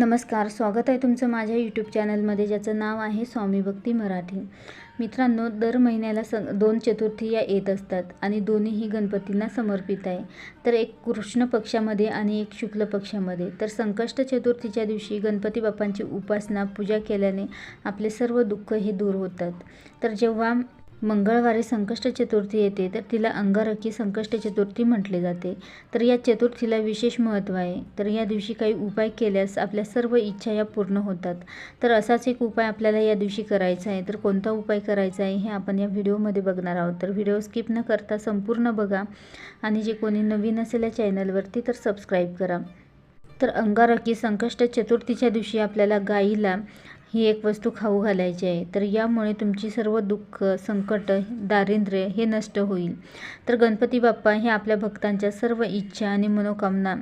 नमस्कार स्वागत आहे तुमचं माझ्या यूट्यूब चॅनलमध्ये ज्याचं नाव आहे स्वामी भक्ती मराठी. मित्रांनो दर महिन्याला स दोन चतुर्थी या येत असतात आणि दोन्हीही गणपतींना समर्पित आहे. तर एक कृष्ण पक्षामध्ये आणि एक शुक्ल पक्षामध्ये. तर संकष्ट चतुर्थीच्या दिवशी गणपती बाप्पांची उपासना पूजा केल्याने आपले सर्व दुःख हे दूर होतात. तर जेव्हा मंगळवारी संकष्ट चतुर्थी येते तर तिला अंगारकी संकष्ट चतुर्थी म्हटले जाते. तर या चतुर्थीला विशेष महत्त्व आहे. तर या दिवशी काही उपाय केल्यास आपल्या सर्व इच्छा या पूर्ण होतात. तर असाच एक उपाय आपल्याला या दिवशी करायचा आहे. तर कोणता उपाय करायचा आहे हे आपण या व्हिडिओमध्ये बघणार आहोत. तर व्हिडिओ स्किप न करता संपूर्ण बघा आणि जे कोणी नवीन असेल या चॅनलवरती तर सबस्क्राईब करा. तर अंगारकी संकष्ट चतुर्थीच्या दिवशी आपल्याला गाईला ही एक वस्तू खाऊ घालायची आहे. तर यामुळे तुमची सर्व दुःख संकट दारिद्र्य हे नष्ट होईल. तर गणपती बाप्पा हे आपल्या भक्तांच्या सर्व इच्छा आणि मनोकामना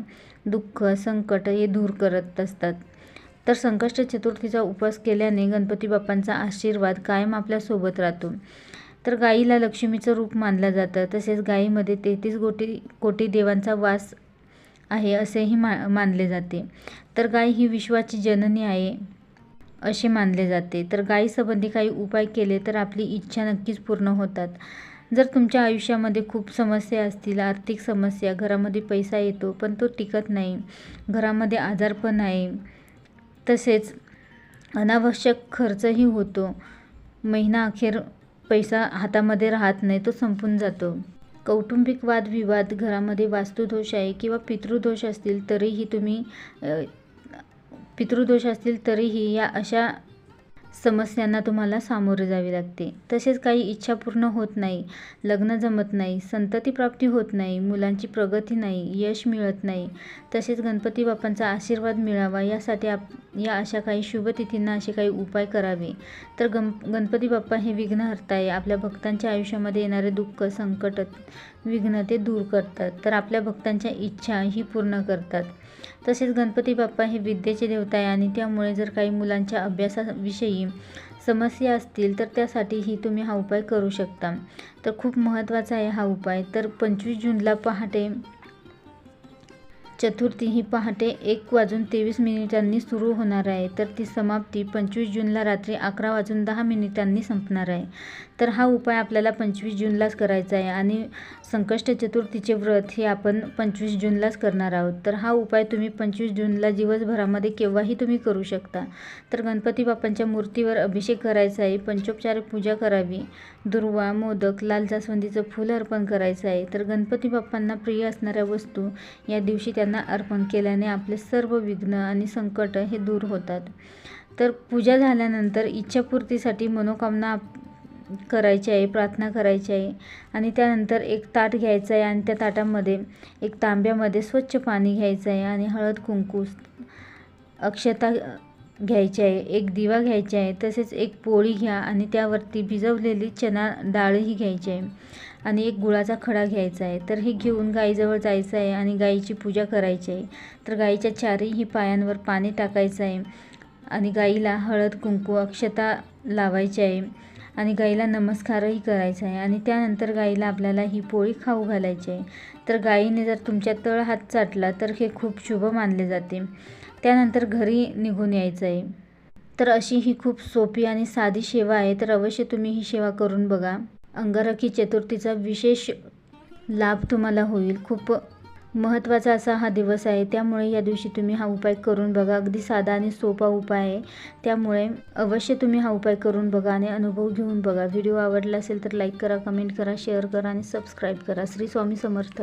दुःख संकट हे दूर करत असतात. तर संकष्ट चतुर्थीचा उपवास केल्याने गणपती बाप्पांचा आशीर्वाद कायम आपल्यासोबत राहतो. तर गाईला लक्ष्मीचं रूप मानलं जातं. तसेच गाईमध्ये तेहतीस कोटी कोटी देवांचा वास आहे असेही मा मानले जाते. तर गाय ही विश्वाची जननी आहे. असे मानले जाते. तर गायीसंबंधी काही उपाय केले तर आपली इच्छा नक्कीच पूर्ण होतात. जर तुमच्या आयुष्यामध्ये खूप समस्या असतील आर्थिक समस्या घरामध्ये पैसा येतो पण तो टिकत नाही घरामध्ये आजारपण आहे तसेच अनावश्यक खर्चही होतो. महिना अखेर पैसा हातामध्ये राहत नाही तो संपून जातो. कौटुंबिक वादविवाद घरामध्ये वास्तुदोष आहे किंवा पितृदोष असतील तरीही तुम्ही पितृदोष असतील तरीही या अशा समस्यांना तुम्हाला सामोरे जावे लागते. तसेच काही इच्छा पूर्ण होत नाही लग्न जमत नाही संतती प्राप्ती होत नाही मुलांची प्रगती नाही यश मिळत नाही तसेच गणपती बाप्पांचा आशीर्वाद मिळावा यासाठी आप या अशा काही शुभतिथींना असे काही उपाय करावे. तर गम गणपती बाप्पा हे विघ्नहर्ता आहे आपल्या भक्तांच्या आयुष्यामध्ये येणारे दुःख संकट विघ्न ते दूर करतात. तर आपल्या भक्तांच्या इच्छा ही पूर्ण करतात. तसेच गणपती बाप्पा हे विद्येचे देवता आहे आणि त्यामुळे जर काही मुलांच्या अभ्यासाविषयी समस्या असतील तर त्यासाठीही तुम्ही हा उपाय करू शकता. तर खूप महत्त्वाचा आहे हा उपाय. तर पंचवीस जूनला पहाटे चतुर्थी ही पहाटे एक वाजून तेवीस मिनिटांनी सुरू होणार आहे. तर ती समाप्ती पंचवीस जूनला रात्री अकरा वाजून दहा मिनिटांनी संपणार आहे. तर हा उपाय आपल्याला पंचवीस जूनलाच करायचा आहे आणि संकष्ट चतुर्थीचे व्रत हे आपण पंचवीस जूनलाच करणार आहोत. तर हा उपाय तुम्ही पंचवीस जूनला दिवसभरामध्ये केव्हाही तुम्ही करू शकता. तर गणपती बाप्पांच्या मूर्तीवर अभिषेक करायचा आहे पंचोपचार पूजा करावी दुर्वा मोदक लाल जास्वंदीचं फूल अर्पण करायचं आहे. तर गणपती बाप्पांना प्रिय असणाऱ्या वस्तू या दिवशी त्यांना अर्पण केल्याने आपले सर्व विघ्न आणि संकट हे दूर होतात. तर पूजा झाल्यानंतर इच्छापूर्तीसाठी मनोकामना करायची आहे प्रार्थना करायची आहे. आणि त्यानंतर एक ताट घ्यायचं आहे आणि त्या ताटामध्ये एक तांब्यामध्ये स्वच्छ पाणी घ्यायचं आहे आणि हळद कुंकू अक्षता घ्यायची आहे. एक दिवा घ्यायचा आहे तसेच एक पोळी घ्या आणि त्यावरती भिजवलेली चना डाळही घ्यायची आहे. आणि एक गुळाचा खडा घ्यायचा आहे. तर हे घेऊन गाईजवळ जायचं आहे आणि गाईची पूजा करायची आहे. तर गाईच्या चारही पायांवर पाणी टाकायचं आहे आणि गाईला हळद कुंकू अक्षता लावायची आहे. आणि गाईला नमस्कारही करायचा आहे. आणि त्यानंतर गाईला आपल्याला ही पोळी खाऊ घालायची आहे. तर गाईने जर तुमच्या तळ हात चाटला तर हे खूप शुभ मानले जाते. त्यानंतर घरी निघून यायचं आहे. तर अशी ही खूप सोपी आणि साधी सेवा आहे. तर अवश्य तुम्ही ही सेवा करून बघा. अंगारकी चतुर्थीचा विशेष लाभ तुम्हाला होईल. खूप महत्त्वाचा असा हा दिवस आहे. त्यामुळे या दिवशी तुम्ही हा उपाय करून बघा. अगदी साधा आणि सोपा उपाय आहे. त्यामुळे अवश्य तुम्ही हा उपाय करून बघा आणि अनुभव घेऊन बघा. व्हिडिओ आवडला असेल तर लाईक करा कमेंट करा शेअर करा आणि सबस्क्राईब करा. श्री स्वामी समर्थ.